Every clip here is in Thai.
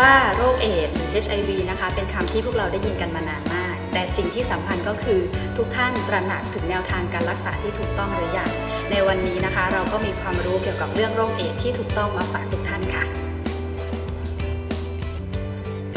ว่าโรคเอดส์หรือ HIV นะคะ เป็นคำที่พวกเราได้ยินกันมานานมาก แต่สิ่งที่สำคัญก็คือทุกท่านตระหนักถึงแนวทางการรักษาที่ถูกต้องหรือยังในวันนี้นะคะ เราก็มีความรู้เกี่ยวกับเรื่องโรคเอดส์ที่ถูกต้องมาฝากทุกท่านค่ะ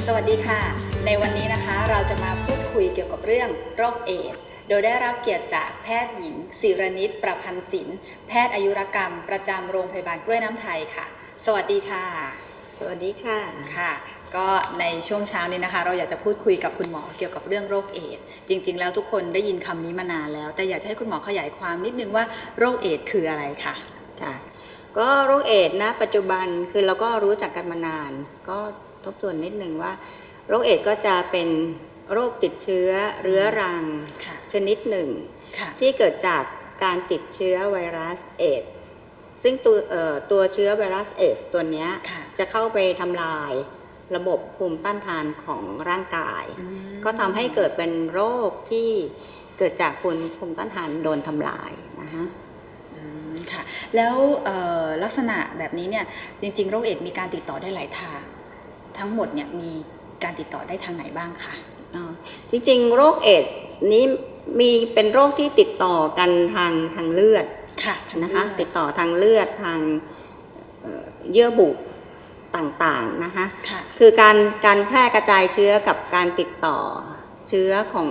สวัสดีค่ะ ในวันนี้นะคะเราจะมาพูดคุยเกี่ยวกับเรื่องโรคเอดส์โดยได้รับเกียรติจากแพทย์หญิงศิรนิตประพันธ์ศิลป์แพทย์อายุรกรรม ประจำโรงพยาบาลกล้วยน้ำไทยค่ะ สวัสดีค่ะ สวัสดีค่ะ ค่ะ ก็ในช่วงเช้านี้นะคะ เราอยากจะพูดคุยกับคุณหมอเกี่ยวกับเรื่องโรคเอดส์จริง ๆ แล้วทุกคนได้ยินคำนี้มานานแล้ว แต่อยากจะให้คุณหมอขยายความนิดนึงว่าโรคเอดส์คืออะไรค่ะ ค่ะ ก็โรคเอดส์นะ ปัจจุบันคือเราก็รู้จักกันมานาน ก็ทบทวนนิดนึงว่า โรคเอดส์ก็จะเป็นโรคติดเชื้อเรื้อรังค่ะชนิดหนึ่งค่ะที่เกิดจากการติดเชื้อไวรัสเอดส์ซึ่งตัวเอ่อตัวเชื้อไวรัสเอดส์ตัวเนี้ยค่ะ จะเข้าไปทำลายระบบภูมิต้านทานของร่างกายอืมก็ทำให้เกิดเป็นโรคที่เกิดจากภูมิภูมิต้านทานโดนทำลายนะคะอืมค่ะ แล้วเอ่อลักษณะแบบนี้เนี่ยจริง ๆ โรคเอดส์มีการติดต่อได้หลายทาง ทั้งหมดเนี่ยมีการติดต่อได้ทางไหนบ้างคะอ๋อจริงๆ โรคเอดส์นี้มีเป็นโรคที่ติดต่อกันทางทางเลือดค่ะทางนะคะเลือดติดต่อทางเลือดทางเอ่อเยื่อบุ ต่างๆนะคะค่ะคือการการแพร่กระจายเชื้อกับการติดต่อเชื้อของ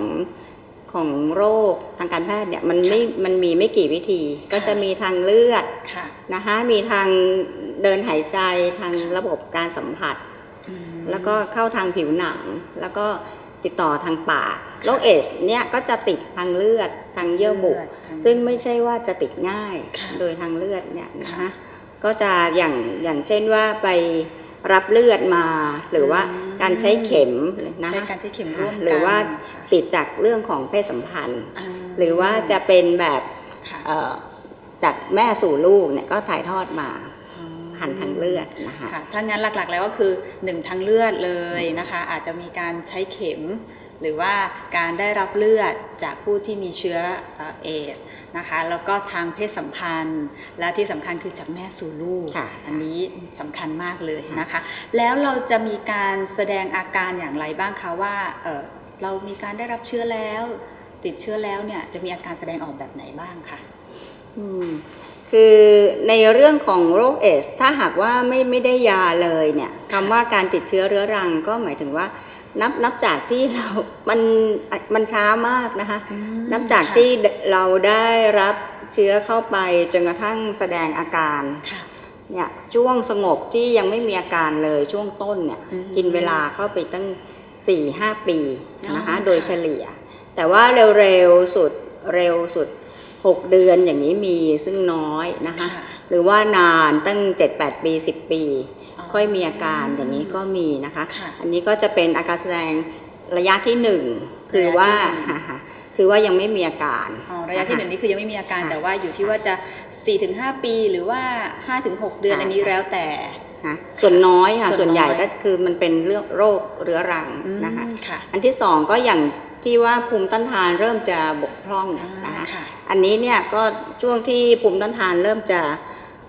ของโรคทางการแพทย์เนี่ยมันไม่มันมีไม่กี่วิธี ก็จะมีทางเลือดค่ะนะคะมีทางเดินหายใจทางระบบการสัมผัสอืมแล้วก็เข้าทางผิวหนัง แล้วก็ติดต่อทางปากโรคเอสเนี่ยก็จะติดทางเลือดทางเยื่อบุลืดทาซึ่งไม่ใช่ว่าจะติดง่ายค่ะโดยทางเลือดเนี่ยนะค่ะคะ ก็จะอย่างอย่างเช่นว่าไปรับเลือดมา หรือว่าอืมการใช้เข็มนะใช้คะการใช้เข็มร่วมกันหรือว่าค่ะติดจากเรื่องของเพศสัมพันธ์าหรือว่าจะเป็นแบบค่ะเอ่อจากแม่สู่ลูกเนี่ยก็ถ่ายทอดมาอ๋อผ่านทางเลือดนะคะค่ะถ้างั้นหลักๆแล้วก็คือหนึ่งทางเลือดเลยนะคะ อาจจะมีการใช้เข็ม หรือว่าการได้รับเลือดจากผู้ที่มีเชื้อเอสนะคะแล้วก็ทางเพศสัมพันธ์ และที่สำคัญคือจากแม่สู่ลูกค่ะอันนี้สำคัญมากเลยนะคะ แล้วเราจะมีการแสดงอาการอย่างไรบ้างคะว่าเอ่อเรามีการได้รับเชื้อแล้ว ติดเชื้อแล้วเนี่ยจะมีอาการแสดงออกแบบไหนบ้างคะอืม คือในเรื่องของโรคเอส ถ้าหากว่าไม่ไม่ได้ยาเลยเนี่ยคำว่าการติดเชื้อเรื้อรังก็หมายถึงว่านับนับจากที่เรา มัน มันช้ามากนะคะ นับจากที่เราได้รับเชื้อเข้าไปจนกระทั่งแสดงอาการค่ะเนี่ยช่วงสงบที่ยังไม่มีอาการเลยช่วงต้นเนี่ยอืมกินเวลาเข้าไปตั้ง 4-5 ปีนะคะอ๋อโดยค่ะเฉลี่ย แต่ว่าเร็วๆสุดเร็วสุด 6 เดือนอย่างนี้มีซึ่งน้อยนะคะค่ะหรือว่านานตั้ง 7-8 ปี 10 ปี ค่อยมีอาการอย่างนี้ก็มีนะคะค่ะอันนี้ก็จะเป็นอาการแสดงระยะที่หนึ่งคือว่าระยะที่หนึ่งคือว่ายังไม่มีอาการอ๋อระยะที่หนึ่งนี่คือยังไม่มีอาการค่ะแต่ว่าอยู่ที่ว่าจะ 4-5 ปีหรือว่า 5-6 เดือนค่ะอันนี้แล้วแต่นะส่วนน้อยค่ะส่ส่ววนนน้อยใหญ่ก็คือมันเป็นเรื่องโรคเรื้อรังอืมนะคะค่ะอันที่สองก็อย่าง ที่ว่าภูมิต้านทานเริ่มจะบกพร่องอ่านะคะค่ะอันนี้เนี่ยก็ช่วงที่ภูมิต้านทานเริ่มจะ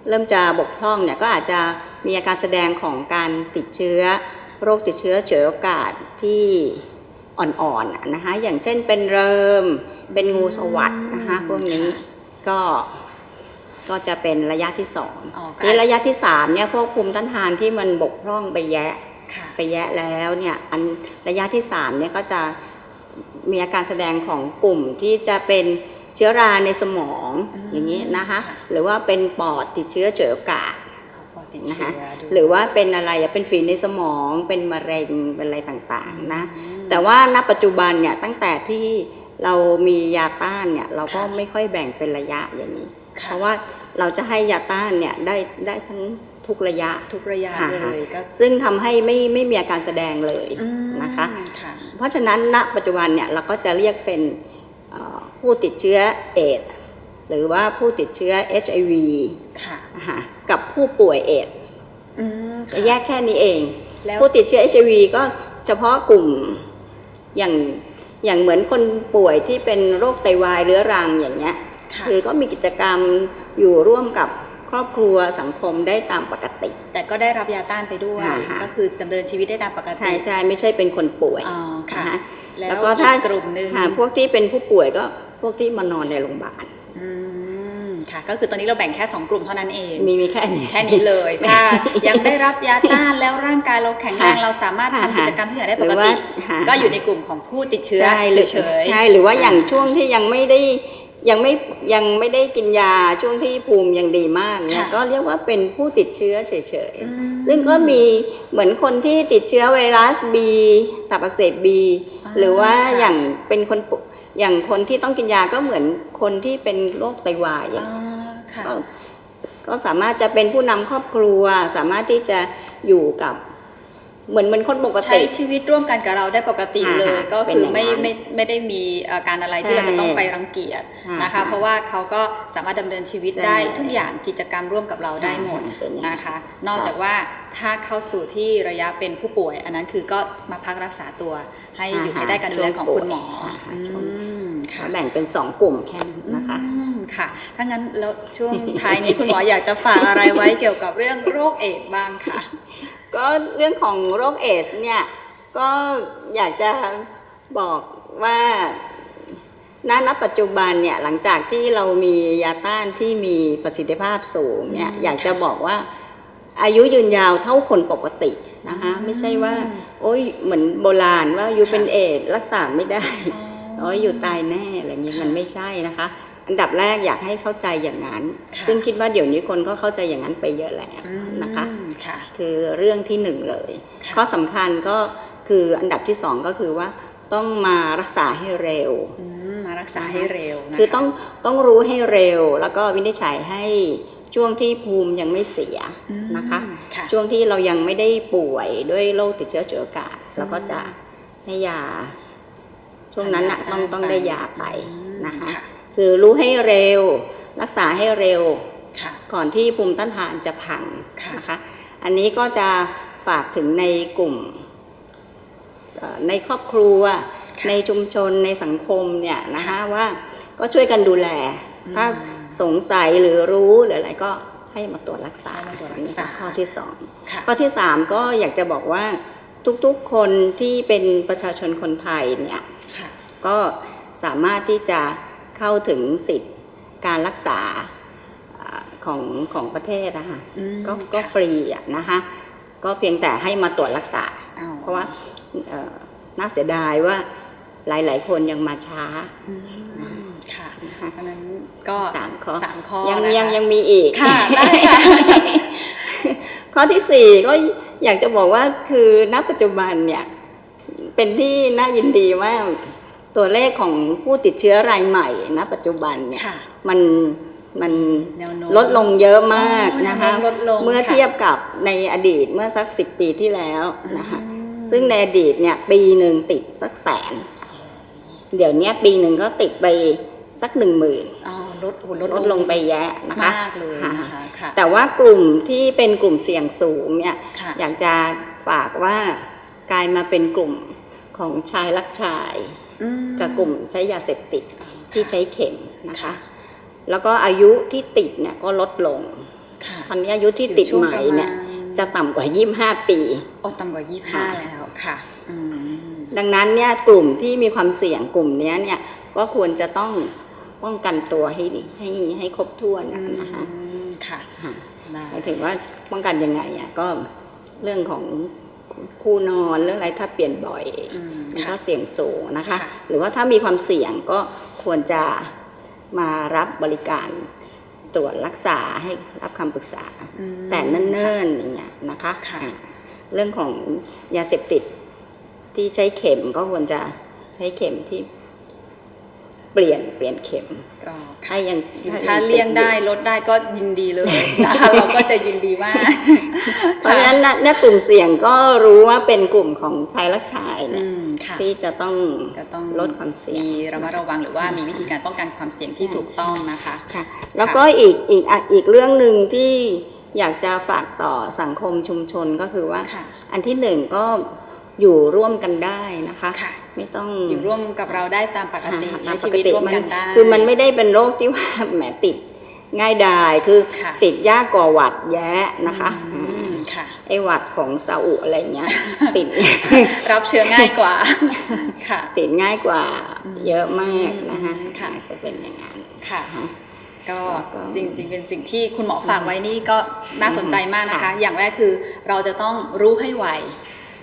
เริ่มจะบกพร่องเนี่ยก็อาจจะมีอาการแสดงของการติดเชื้อ โรคติดเชื้อเฉวยโอกาสที่อ่อนๆอะนะคะอย่างเช่นเป็นเริมเป็นงูสวัสดนะคะพวกนี้ก็ก็จะเป็นระยะที่สองอ๋อก็นี่ระยะที่สามเนี่ยพวกภูมิต้านทานที่มันบกพร่องไปแยะค่ะไปแยะแล้วเนี่ยอันระยะที่สามเนี่ยก็จะ มีอาการแสดงของกลุ่มที่จะเป็นเชื้อราในสมองอืมอย่างนี้นะคะค่ะหรือว่าเป็นปอดติดเชื้อเฉวยโอกาสขอปอดติดนะเชื้คะอด้วยหรือว่าเป็นอะไรอะเป็นฝีในสมองเป็นมะเร็งเป็นอะไรต่างๆนะอืมแต่ว่าณปัจจุบันเนี่ยตั้งแต่ที่เรามียาต้านเนี่ยเราก็ค่ะไม่ค่อยแบ่งเป็นระยะอย่างนี้ค่ะเพราะว่าเราจะให้ยาต้านเนี่ยได้ได้ทั้ง ทุกระยะทุกระยะค่ะเลยก็ซึ่งทำให้ไม่ไม่มีอาการแสดงเลยอืมนะคะค่ะเพราะฉะนั้นณปัจจุบันเนี่ยเราก็จะเรียกเป็นเอ่อผู้ติดเชื้อเอดส์หรือว่าผู้ติดเชื้อ HIV ค่ะนะคะกับผู้ป่วยเอดส์อืมจะแยกแค่นี้เองแล้วผู้ติดเชื้อ HIV ก็เฉพาะกลุ่มอย่างอย่างเหมือนคนป่วยที่เป็นโรคไตวายเรื้อรังอย่างเงี้ยค่ะคือก็มีกิจกรรมอยู่ร่วมกับค รอบครัวสังคมได้ตามปกติ แต่ก็ได้รับยาต้านไปด้วย อ่าฮะ ก็คือดำเนินชีวิตได้ตามปกติใช่ใช่ไม่ใช่เป็นคนป่วยอ๋อค่ะนะคะ แล้วแล้วก็ถ้าอีกกลุ่มหนึ่งหาพวกที่เป็นผู้ป่วยก็พวกที่มานอนในโรงพยาบาลอืมค่ะ ก็คือตอนนี้เราแบ่งแค่2กลุ่มเท่านั้นเอง มีมีแค่นี้ แค่นี้เลย ถ้ายังได้รับยาต้านแล้วร่างกายเราแข็งแรง ค่ะเราสามารถค่ะทำกิจกรรมที่อื่นได้หปรืกอว่าติ หา ก็อยู่ในกลุ่มของผู้ติดเชื้อใช่หรือเฉยๆ ใช่หรือว่าอย่างช่วงที่ยังไม่ได้ ยังไม่ยังไม่ได้กินยาช่วงที่ภูมิยังดีมากเนี่ยค่ะก็เรียกว่าเป็นผู้ติดเชื้อเฉยอืมๆซึ่งก็มีเหมือนคนที่ติดเชื้อไวรัสบีตับอักเสบบีอ่าหรือว่าค่ะอย่างเป็นคนป่วยอย่างคนที่ต้องกินยาก็เหมือนคนที่เป็นโรคไตวายอย่างอ่าค่ะก็ก็สามารถจะเป็นผู้นำครอบครัว สามารถที่จะอยู่กับ เหมือนเหมือนคนปกใช้ติชีวิตร่วมกันกับเราได้ปกติอ่าเลยฮะก็เป็นคืออย่างไม่นั้นไม่ไม่ได้มีอาการอะไรที่ใช่เราจะต้องไปรังเกียจอ่านนะคะฮะเพราะว่าเขาก็สามารถดำเนินชีวิตใช่ได้ทุกอย่างกิจกรรมร่วมกับเราได้หมดอ่าเป็นอย่างนั้นนะคะ นอกจากว่าถ้าเข้าสู่ที่ระยะเป็นผู้ป่วย อันนั้นคือก็มาพักรักษาตัว ให้อยู่อ่าฮะภายใต้การดูแลของคุณหมอช่วงป่วยอ่าฮะอืช่วงมค่ะแบ่งเป็นสองกลุ่มแค่นั้นนะคะอืมค่ะ ถ้างั้นแล้วช่วงท้ายนี้คุณหมออยากจะฝากอะไรไว้เกี่ยวกับเรื่องโรคเอดส์บ้างค่ะ ก็เรื่องของโรคเอสเนี่ยก็อยากจะบอกว่าณณปัจจุบันเนี่ยหลังจากที่เรามียาต้านที่มีประสิทธิภาพสูงเนี่ยอืมอยากจะบอกว่าอายุยืนยาวเท่าคนปกตินะคะไม่ใช่ว่า โอ้ยเหมือนโบราณว่าอยู่เป็นเอดส์รักษาไม่ได้โอ้ยอยู่ตายแน่อะไรเงี้ยมันไม่ใช่นะคะ อันดับแรกอยากให้เข้าใจอย่างนั้นค่ะซึ่งคิดว่าเดี๋ยวนี้คนก็เข้าใจอย่างนั้นไปเยอะแล้วนะคะอืม ค่ะคือเรื่องที่หนึ่งเลยค่ะข้อสำคัญก็คืออันดับที่สองก็คือว่าต้องมารักษาให้เร็วอืมมารักษาให้เร็วนะคะคือต้องต้องรู้ให้เร็ว แล้วก็วินิจฉัยให้ช่วงที่ภูมิยังไม่เสียอืมนะคะค่ะช่วงที่เรายังไม่ได้ป่วยด้วยโรคติดเชื้อจุดอากาศเราก็จะให้ยา ช่วงนั้นนะต้องต้องได้ยาไปนะคะค่ะคือรู้ให้เร็ว รักษาให้เร็วค่ะก่อนที่ภูมิต้านทานจะพังค่ะนะคะ อันนี้ก็จะฝากถึงในกลุ่มเอ่อในครอบครัว ในชุมชนในสังคมเนี่ยนะคะว่าก็ช่วยกันดูแล ถ้าสงสัยหรือรู้หรืออะไรก็ให้มาตรวจรักษาให้มาตรวจรักษาข้อที่สองค่ะข้อที่สามก็อยากจะบอกว่าทุกๆคนที่เป็นประชาชนคนไทยเนี่ยค่ะก็สามารถที่จะเข้าถึงสิทธิ์การรักษาอ่า ของของประเทศนะคะอืมก็ก็ค่ะฟรีอะนะคะก็เพียงแต่ให้มาตรวจรักษาอ้เพราะว่าเอ่อน่าเสียดายว่าหลาย ๆ คนยังมาช้าอืมค่ะนะคะเพราะฉะนั้นก็สามข้อสามข้อยังนะคะยังยังมีอีกค่ะได้ค่ะข้อที่สี่ก็อยากจะบอกว่าคือณปัจจุบันเนี่ยเป็นที่น่ายินดีว่าตัวเลขของผู้ติดเชื้อรายใหม่ณปัจจุบันเนี่ยค่ะมัน มันแนวโน้มลดลงเยอะมากอ๋อนะคะแนวโน้มลดลงเมื่อค่ะเทียบกับในอดีตเมื่อสักสิปีที่แล้วนะคะอืมซึ่งในอดีตเนี่ยปีหนึ่งติดสักแสน เดี๋ยวเนี้ยปีหนึ่งก็ติดไปสักหนึ่งหมื่นอ๋อลดโอ้โหลดลงไปแยะนะคะมากเลยนะคะค่ะแต่ว่ากลุ่มที่เป็นกลุ่มเสี่ยงสูงเนี่ยค่ะอยากจะฝากว่ากลายมาเป็นกลุ่มของชายรักชายอืมกับกลุ่มใช้ยาเสพติดที่ใช้เข็มนะคะ แล้วก็อายุที่ติดเนี่ยก็ลดลงค่ะตอนนี้อายุที่ติดอยู่ช่วงใหม่เนี่ยประมาณจะต่ำกว่า 25 ปีโอ้ต่ำกว่ายี่ห้าแล้วค่ะอืมดังนั้นเนี่ยกลุ่มที่มีความเสี่ยงกลุ่มเนี้ยเนี่ยก็ควรจะต้องป้องกันตัวให้ให้ให้ครบถ้วนนะคะอืมค่ะค่ะได้หมายถึงว่าป้องกันยังไงอะก็เรื่องของคู่นอนเรื่องอะไรถ้าเปลี่ยนบ่อยอืมมันก็ค่ะเสี่ยงสูงนะคะค่ะหรือว่าถ้ามีความเสี่ยงก็ควรจะ มารับบริการตรวจรักษาให้รับคำปรึกษาอืมแต่เนิ่นๆอย่างเงี้ยนะคะค่ะอ่าเรื่องของยาเสพติดที่ใช้เข็มก็ควรจะใช้เข็มที่ เปลี่ยนเปลี่ยนเข็มก็ค่ะถ้ายังถ้าเลี่ยงได้ลดได้ก็ยินดีเลยนะคะเราก็จะยินดีมาก เพราะฉะนั้นนะเนี่ยกลุ่มเสี่ยงก็รู้ว่าเป็นกลุ่มของชายรักชายเนี่อืยมค่ะที่จะต้องก็ต้องลดความเสี่ยงมีระมัดระวังหรือว่ามีวิธีการป้องกันความเสี่ยงที่ใช่ถูกต้องนะคะค่ะแล้วก็อีกอีกอะอีกเรื่องหนึ่งที่อยากจะฝากต่อสังคมชุมชนก็คือว่าค่ะอันที่หนึ่งก็อยู่ร่วมกันได้นะคะค่ะ ไม่ต้องอยู่ร่วมกับเราได้ตามปกติอ่าใช้ตามชีวิตปร่วมมักันได้คือมันไม่ได้เป็นโรคที่ว่าแหมติดง่ายดายคือค่ะติดยากกว่าหวัดแย้นะคะอืมค่ะไอ้หวัดของซาอุอะไรเงี้ย ติดรับเชื้อง่ายกว่าค่ะ ติดง่ายกว่าอืมเยอะมากนะคะอืมค่ะจะเป็นอย่างนั้นค่ะนะคะก็แล้วก็จริงๆ เป็นสิ่งที่คุณหมอฝากไว้นี่ก็น่าสนใจมากนะคะค่ะอย่างแรกคือเราจะต้องรู้ให้ไว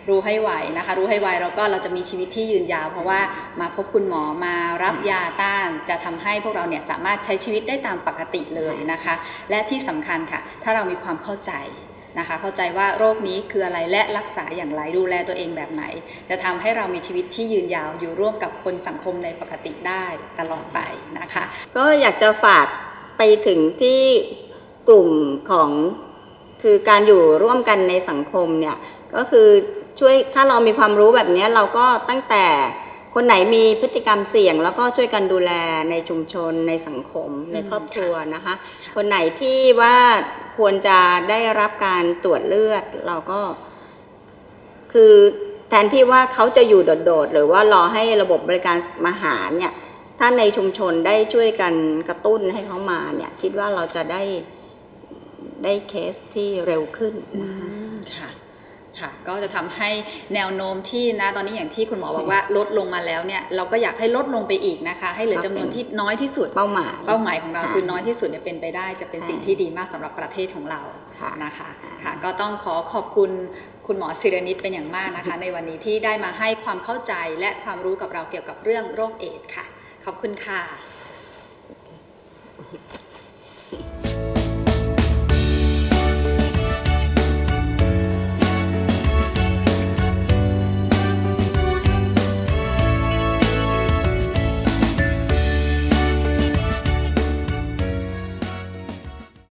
รู้ให้ไหวนะคะ รู้ให้ไวแล้วก็เราจะมีชีวิตที่ยืนยาว เพราะว่ามาพบคุณหมอมารับยาต้าน จะทำให้พวกเราเนี่ยสามารถใช้ชีวิตได้ตามปกติเลยนะคะ และที่สำคัญค่ะ ถ้าเรามีความเข้าใจนะคะ เข้าใจว่าโรคนี้คืออะไรและรักษาอย่างไรดูแลตัวเองแบบไหน จะทำให้เรามีชีวิตที่ยืนยาวอยู่ร่วมกับคนสังคมในปกติได้ตลอดไปนะคะ ก็อยากจะฝากไปถึงที่กลุ่มของคือการอยู่ร่วมกันในสังคมเนี่ยก็คือ ช่วยถ้าเรามีความรู้แบบเนี้ยเราก็ตั้งแต่คนไหนมีพฤติกรรมเสี่ยง แล้วก็ช่วยกันดูแลในชุมชนในสังคมในครอบครัวนะคะ คนไหนที่ว่าควรจะได้รับการตรวจเลือดเราก็ คือแทนที่ว่าเขาจะอยู่โดดๆ หรือว่ารอให้ระบบบริการมาหาเนี่ยถ้าในชุมชนได้ช่วยกันกระตุ้นให้เขามาเนี่ยคิดว่าเราจะได้ได้เคสที่เร็วขึ้นอืมค่ะ ค่ะก็จะทำให้แนวโน้มที่นะตอนนี้อย่างที่คุณหมอบอกว่าลดลงมาแล้วเนี่ยเราก็อยากให้ลดลงไปอีกนะคะ ให้เหลือครับจำนวนที่น้อยที่สุดเป้าหมายเป้าหมายของเราค่ะคือน้อยที่สุดเนี่ยเป็นไปได้จะเป็นใช่สิ่งที่ดีมากสำหรับประเทศของเราค่ะนะคะค่ะค่ะก็ต้องขอขอบคุณคุณหมอศิรนิตเป็นอย่างมากนะคะ ในวันนี้ที่ได้มาให้ความเข้าใจและความรู้กับเราเกี่ยวกับเรื่องโรคเอดส์ค่ะ ขอบคุณค่ะ